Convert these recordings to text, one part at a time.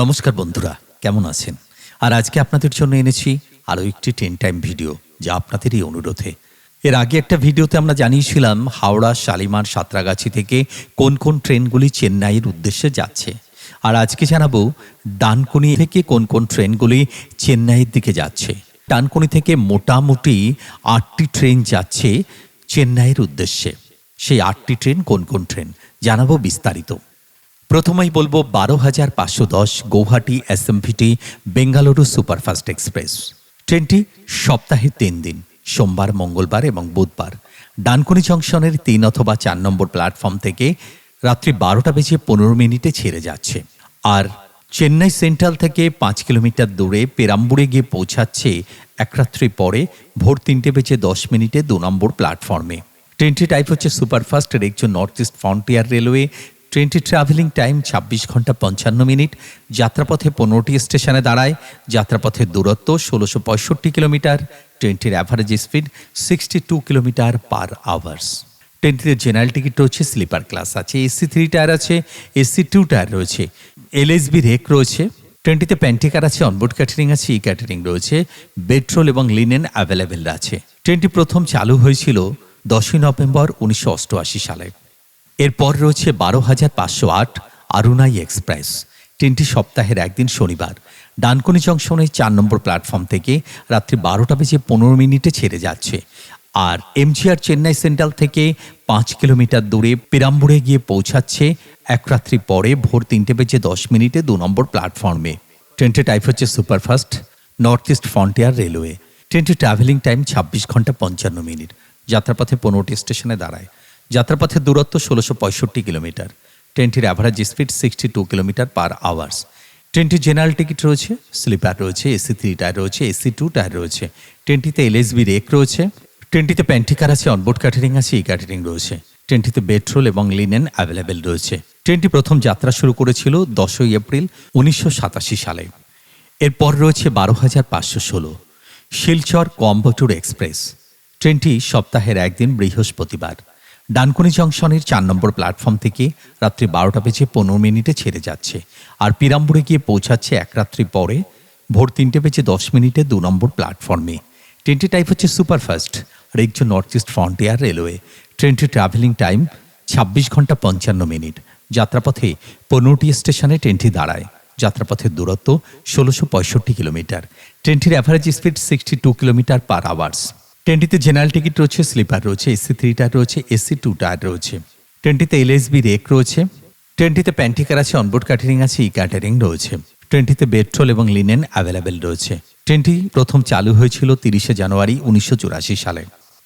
নমস্কার বন্ধুরা, কেমন আছেন? আর আজকে আপনাদের জন্য এনেছি আরও একটি টেন টাইম ভিডিও, যা আপনাদেরই অনুরোধে। এর আগে একটা ভিডিওতে আমরা জানিয়েছিলাম হাওড়া শালিমার সাঁতরাগাছি থেকে কোন কোন ট্রেনগুলি চেন্নাইয়ের উদ্দেশ্যে যাচ্ছে। আর আজকে জানাব ডানকুনি থেকে কোন কোন ট্রেনগুলি চেন্নাইয়ের দিকে যাচ্ছে। ডানকুনি থেকে মোটামুটি আটটি ট্রেন যাচ্ছে চেন্নাইয়ের উদ্দেশ্যে। সেই আটটি ট্রেন কোন কোন ট্রেন, জানাব বিস্তারিত। প্রথমেই বলব বারো হাজার পাঁচশো দশ Guwahati SMVT Bengaluru superfast express. ট্রেনটি সপ্তাহে তিন দিন, সোমবার, মঙ্গলবার এবং বুধবার। ডানকুনি জংশনের তিন অথবা চার নম্বর প্ল্যাটফর্ম থেকে রাত্রি বারোটা বেজে পনেরো মিনিটে ছেড়ে যাচ্ছে। আর চেন্নাই সেন্ট্রাল থেকে পাঁচ কিলোমিটার দূরে পেরাম্বুরে গিয়ে পৌঁছাচ্ছে এক রাত্রি পরে ভোর তিনটে বেজে দশ মিনিটে দু নম্বর প্ল্যাটফর্মে। ট্রেনটি টাইপ হচ্ছে superfast rake zone North East Frontier Railway ট্রেনটি ট্রাভেলিং টাইম ছাব্বিশ ঘণ্টা পঞ্চান্ন মিনিট, যাত্রাপথে পনেরোটি স্টেশনে দাঁড়ায় যাত্রাপথের দূরত্ব ষোলোশো পঁয়ষট্টি কিলোমিটার, ট্রেনটির average speed sixty two kilometre per hours ট্রেনটিতে general ticket রয়েছে স্লিপার ক্লাস আছে এসি থ্রি টায়ার আছে এসি টু টায়ার রয়েছে এলএসবি রেক রয়েছে, ট্রেনটিতে প্যান্টিকার আছে অনবোর্ড ক্যাটারিং আছে ই ক্যাটারিং রয়েছে বেডরোল এবং লিনেন অ্যাভেলেবেল আছে। ট্রেনটি প্রথম চালু হয়েছিল দশই নভেম্বর উনিশশো অষ্টআশি সালে। এরপর রয়েছে বারো হাজার পাঁচশো আট আরুনাই এক্সপ্রেস। ট্রেনটি সপ্তাহের একদিন শনিবার। ডানকুনি জংশনের চার নম্বর প্ল্যাটফর্ম থেকে রাত্রি বারোটা বেজে পনেরো মিনিটে ছেড়ে যাচ্ছে। আর এমজিআর চেন্নাই সেন্ট্রাল থেকে পাঁচ কিলোমিটার দূরে পিরাম্বুরে গিয়ে পৌঁছাচ্ছে এক রাত্রি পরে ভোর তিনটে বেজে দশ মিনিটে দু নম্বর প্ল্যাটফর্মে। ট্রেনটি টাইপ হচ্ছে superfast North East Frontier Railway. ট্রেনটি ট্রাভেলিং টাইম ছাব্বিশ ঘণ্টা পঞ্চান্ন মিনিট। যাত্রাপথে পনেরোটি স্টেশনে দাঁড়ায়। যাত্রাপথের দূরত্ব ষোলোশো পঁয়ষট্টি কিলোমিটার। ট্রেনটির average speed sixty two kilometre per hours ট্রেনটির জেনারেল টিকিট রয়েছে স্লিপার রয়েছে এসি থ্রি টায়ার রয়েছে এসি টু টায়ার রয়েছে। ট্রেনটিতে এলএসবি রেক রয়েছে। ট্রেনটিতে প্যান্টিকার আছে অনবোর্ড ক্যাটারিং আছে ই ক্যাটারিং রয়েছে। ট্রেনটিতে বেট্রোল এবং লিনেন অ্যাভেলেবেল রয়েছে। ট্রেনটি প্রথম যাত্রা শুরু করেছিল দশই এপ্রিল উনিশশো সাতাশি সালে। এরপর রয়েছে বারো হাজার পাঁচশো ষোলো। শিলচর কম্বটুর এক্সপ্রেস। ট্রেনটি সপ্তাহের একদিন বৃহস্পতিবার। ডানকুনি জংশনের চার নম্বর প্ল্যাটফর্ম থেকে রাত্রি বারোটা বেজে পনেরো মিনিটে ছেড়ে যাচ্ছে। আর পিরামপুরে গিয়ে পৌঁছাচ্ছে এক রাত্রি পরে, ভোর তিনটে বেজে দশ মিনিটে দু নম্বর প্ল্যাটফর্মে। ট্রেনটি টাইপ হচ্ছে সুপারফাস্ট রেকজ নর্থ ইস্ট ফ্রন্টিয়ার রেলওয়ে ট্রেনটির ট্রাভেলিং টাইম ছাব্বিশ ঘণ্টা পঞ্চান্ন মিনিট। যাত্রাপথে পনেরোটি স্টেশনে ট্রেনটি দাঁড়ায়। যাত্রাপথের দূরত্ব ষোলোশো পঁয়ষট্টি কিলোমিটার। ট্রেনটির average speed sixty two kilometre per hours ট্রেনটিতে general ticket রয়েছে, স্লিপার রয়েছে, এসি থ্রি টায়ার রয়েছে, এসি টু টায়ার রয়েছে। ট্রেনটিতে এলএসবি রেক রয়েছে ট্রেনটিতে প্যান্টিকার আছে, অনবোর্ড ক্যাটারিং আছে, ই ক্যাটারিং রয়েছে। ট্রেনটিতে বেট্রোল এবং লিনেন অ্যাভেলেবেল রয়েছে। ট্রেনটি প্রথম চালু হয়েছিল তিরিশে জানুয়ারি উনিশশো চুরাশি সালে।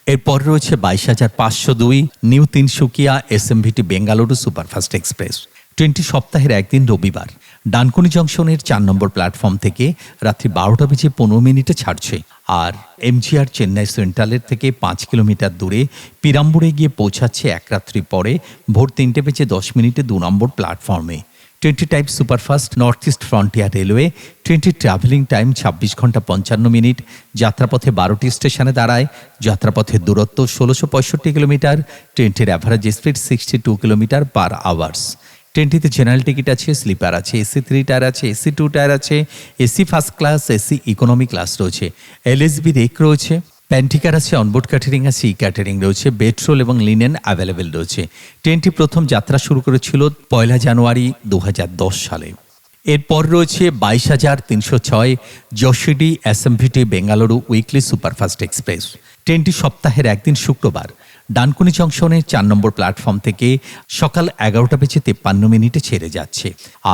এরপর রয়েছে বাইশ হাজার পাঁচশো দুই New Tinsukia SMVT Bengaluru superfast express. ট্রেনটি সপ্তাহের একদিন রবিবার। ডানকুনি জংশনের চার নম্বর প্ল্যাটফর্ম থেকে রাত্রি বারোটা বেজে পনেরো মিনিটে ছাড়ছে। আর এমজিআর চেন্নাই সেন্ট্রালের থেকে পাঁচ কিলোমিটার দূরে পিরাম্বুরে গিয়ে পৌঁছাচ্ছে এক রাত্রি পরে ভোর তিনটে বেজে দশ মিনিটে দু নম্বর প্ল্যাটফর্মে। ট্রেনটি type superfast North East Frontier Railway ট্রেনটির ট্রাভেলিং টাইম ছাব্বিশ ঘণ্টা পঞ্চান্ন মিনিট। যাত্রাপথে বারোটি স্টেশনে দাঁড়ায়। যাত্রাপথের দূরত্ব ষোলোশো পঁয়ষট্টি কিলোমিটার। ট্রেনটির average speed sixty two kilometre per hours ট্রেনটিতে general ticket আছে স্লিপার আছে এসি থ্রি টায়ার আছে এসি টু টায়ার আছে AC first class AC economy class রয়েছে। এলএসবি রেক রয়েছে প্যান্টিকার আছে অনবোর্ড ক্যাটারিং আছে ই ক্যাটারিং রয়েছে বেট্রোল এবং লিনেন অ্যাভেলেবেল রয়েছে। ট্রেনটি প্রথম যাত্রা শুরু করেছিল পয়লা জানুয়ারি দু হাজার দশ সালে। এরপর রয়েছে বাইশ হাজার তিনশো ছয় Jasidih SMVT Bengaluru weekly superfast express ট্রেনটি সপ্তাহের একদিন শুক্রবার। ডানকুনি জংশনের চার নম্বর প্ল্যাটফর্ম থেকে সকাল এগারোটা বেজে তেপ্পান্ন মিনিটে ছেড়ে যাচ্ছে।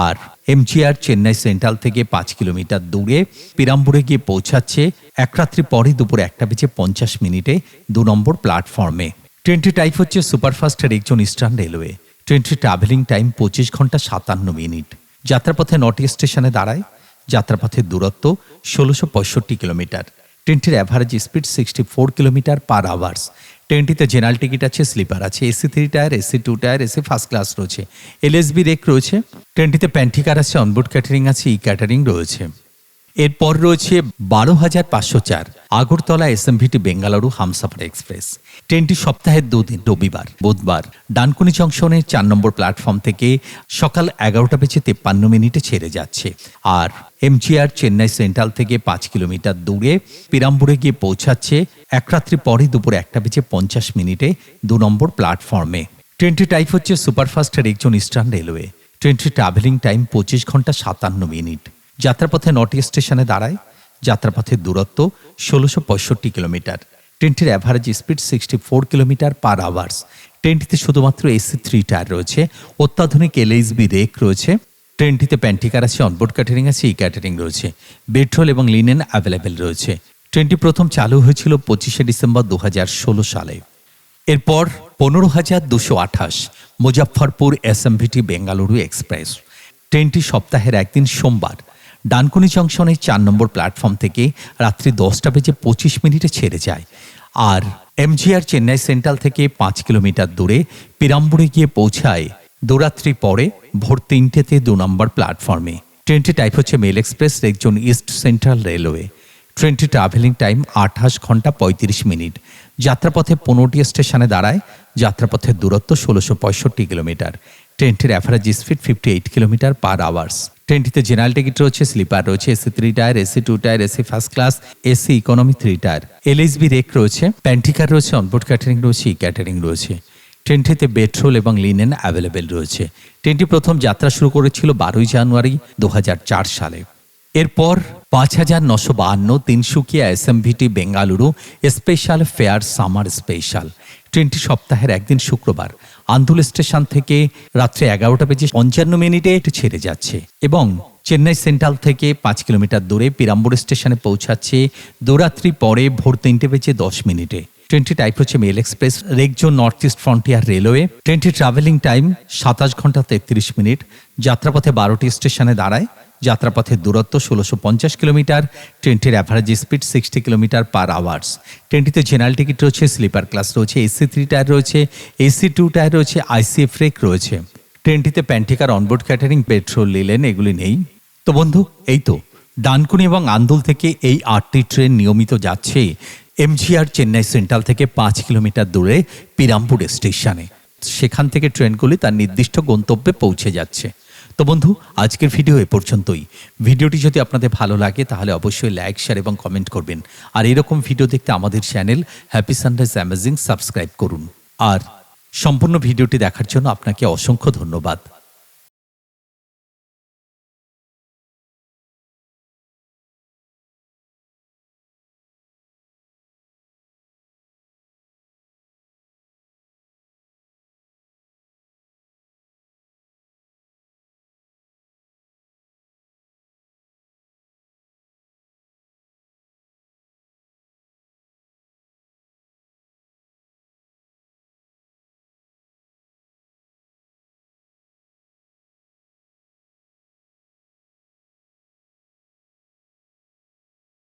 আর এমজিআর চেন্নাই সেন্ট্রাল থেকে পাঁচ কিলোমিটার দূরে পিরাম্বুরে গিয়ে পৌঁছাচ্ছে এক রাত্রি পরে দুপুর একটা বেজে পঞ্চাশ মিনিটে দু নম্বর প্ল্যাটফর্মে। ট্রেনটি টাইপ হচ্ছে সুপারফাস্টের একজন ইস্টার্ন রেলওয়ে। ট্রেনটির ট্রাভেলিং টাইম পঁচিশ ঘণ্টা সাতান্ন মিনিট। যাত্রাপথে নটি স্টেশনে দাঁড়ায়। যাত্রাপথের দূরত্ব ষোলোশো পঁয়ষট্টি কিলোমিটার। ট্রেনটির average speed sixty four kilometre per hours ট্রেনটিতে general ticket আছে, স্লিপার আছে, AC three tier, AC two tier, AC first class রয়েছে, এলএসবি রেক রয়েছে ট্রেনটিতে প্যান্টিকার আছে, অনবোর্ড ক্যাটারিং আছে, ই ক্যাটারিং রয়েছে। এরপর রয়েছে বারো হাজার পাঁচশো চার, আগরতলা এসএমভিটি বেঙ্গালুরু হামসাফার এক্সপ্রেস। ট্রেনটি সপ্তাহের দুদিন, রবিবার, বুধবার, ডানকুনি জংশনের চার নম্বর প্ল্যাটফর্ম থেকে সকাল এগারোটা বেজে তেপ্পান্ন মিনিটে ছেড়ে যাচ্ছে। আর এমজিআর চেন্নাই সেন্ট্রাল থেকে পাঁচ কিলোমিটার দূরে পিরাম্বুরে গিয়ে পৌঁছাচ্ছে। এক রাত্রি পরে দুপুর একটা বেজে পঞ্চাশ মিনিটে দু নম্বর প্ল্যাটফর্মে। ট্রেনটি টাইপ হচ্ছে সুপারফাস্টের একজন ইস্টার্ন রেলওয়ে। ট্রেনটি ট্রাভেলিং টাইম পঁচিশ ঘণ্টা সাতান্ন মিনিট। যাত্রাপথে নটি স্টেশনে দাঁড়ায়। যাত্রাপথের দূরত্ব ষোলোশো পঁয়ষট্টি কিলোমিটার। ট্রেনটির average speed sixty four kilometre per hours ট্রেনটিতে শুধুমাত্র এসি থ্রি টায়ার রয়েছে। অত্যাধুনিক এলএইচবি রেক রয়েছে। ট্রেনটিতে প্যান্টিকার আছে অনবোর্ড ক্যাটারিং আছে ই ক্যাটারিং রয়েছে। পেট্রোল এবং লিনেন অ্যাভেলেবেল রয়েছে। ট্রেনটি প্রথম চালু হয়েছিল পঁচিশে ডিসেম্বর দু হাজার ষোলো সালে। এরপর পনেরো হাজার দুশো আঠাশ, মুজাফফরপুর এসএমভিটি বেঙ্গালুরু এক্সপ্রেস। ট্রেনটি সপ্তাহের একদিন সোমবার, ডানকুনি জংশনের চার নম্বর প্ল্যাটফর্ম থেকে রাত্রি দশটা বেজে পঁচিশ মিনিটে ছেড়ে যায়। আর এমজিআর চেন্নাই সেন্ট্রাল থেকে পাঁচ কিলোমিটার দূরে পিরাম্বুরে গিয়ে পৌঁছায় দুরাত্রি পরে ভোর তিনটেতে দু নম্বর প্ল্যাটফর্মে। ট্রেনটি টাইপ হচ্ছে mail express rake zone East Central Railway. ট্রেনটি ট্রাভেলিং টাইম আঠাশ ঘণ্টা পঁয়ত্রিশ মিনিট। যাত্রাপথে পনেরোটি স্টেশনে দাঁড়ায়, যাত্রাপথের দূরত্ব ষোলোশো পঁয়ষট্টি কিলোমিটার। ট্রেনটির average speed fifty eight kilometre per hours ট্রেনটিতে general ticket রয়েছে স্লিপার রয়েছে, AC three tier AC two tier AC first class AC economy three tier LSB rake রয়েছে প্যান্টিকার রয়েছে অনবোর্ড ক্যাটারিং রয়েছে ই ক্যাটারিং রয়েছে। ট্রেনটিতে পেট্রোল এবং linen available রয়েছে। ট্রেনটি প্রথম যাত্রা শুরু করেছিল বারোই জানুয়ারি দু হাজার চার সালে। এরপর পাঁচ হাজার নশো বাহান্ন Tinsukia SMVT Bengaluru special fare summer special. ট্রেনটি সপ্তাহের একদিন শুক্রবার। আন্দুল স্টেশন থেকে রাত্রে এগারোটা বেজে পঞ্চান্ন মিনিটে এটি ছেড়ে যাচ্ছে এবং চেন্নাই সেন্ট্রাল থেকে পাঁচ কিলোমিটার দূরে পিরাম্বুর স্টেশনে পৌঁছাচ্ছে। দুরাত্রি পরে ভোর তিনটে বেজে দশ মিনিটে। ট্রেনটি টাইপ হচ্ছে mail express rake zone North East Frontier Railway. ট্রেনটি ট্রাভেলিং টাইম সাতাশ ঘণ্টা তেত্রিশ মিনিট। যাত্রাপথে বারোটি স্টেশনে দাঁড়ায়। যাত্রাপথের দূরত্ব ষোলোশো পঞ্চাশ কিলোমিটার। ট্রেনটির average speed sixty kilometre per hours ট্রেনটিতে general ticket রয়েছে স্লিপার ক্লাস রয়েছে এসি থ্রি টায়ার রয়েছে এসি টু টায়ার রয়েছে আইসিএফ রেক রয়েছে। ট্রেনটিতে pantry car onboard catering bedroll linen এগুলি নেই। তো বন্ধু, এই তো। ডানকুনি এবং আন্দুল থেকে এই আটটি ট্রেন নিয়মিত যাচ্ছে। এমজিআর চেন্নাই সেন্ট্রাল থেকে পাঁচ কিলোমিটার দূরে পিরামপুর স্টেশনে। সেখান থেকে ট্রেনগুলি তার নির্দিষ্ট গন্তব্যে পৌঁছে যাচ্ছে। তো বন্ধু, আজকের ভিডিও এ পর্যন্তই। ভিডিওটি যদি আপনাদের ভালো লাগে, তাহলে অবশ্যই লাইক, শেয়ার এবং কমেন্ট করবেন। আর এরকম ভিডিও দেখতে আমাদের channel Happy Sunrise Amazing subscribe করুন। আর সম্পূর্ণ ভিডিওটি দেখার জন্য আপনাকে অসংখ্য ধন্যবাদ।